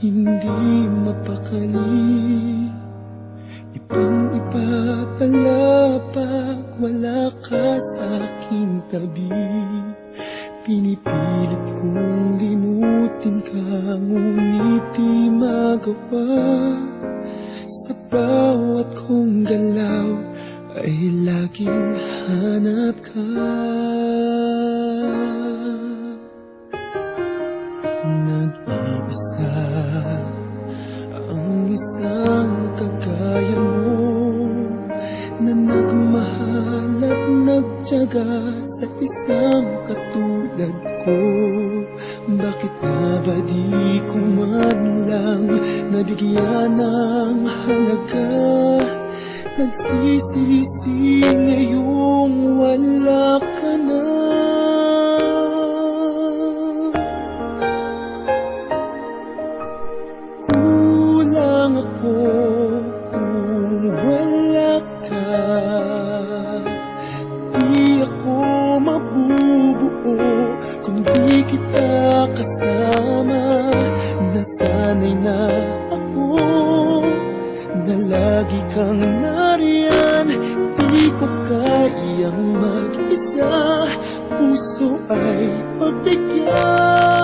hindi mapakali Ibang iba pala pag wala ka sa aking tabi. Pinipilit kong limutin ka Ngunit di magawa. Sa bawat kong galaw Ay laging hanap ka Nag-iisa Ang isang kagaya mo Na nagmahal at nagtyaga Sa isang katulad ko. Bakit nga ba di ko man lang Nabigyan ng halaga? Nagsisisi ngayong wala ka na kasama Nasanay na ako na lagi kang nariyan. Di ko kayang mag-isa. Puso ay pagbigyan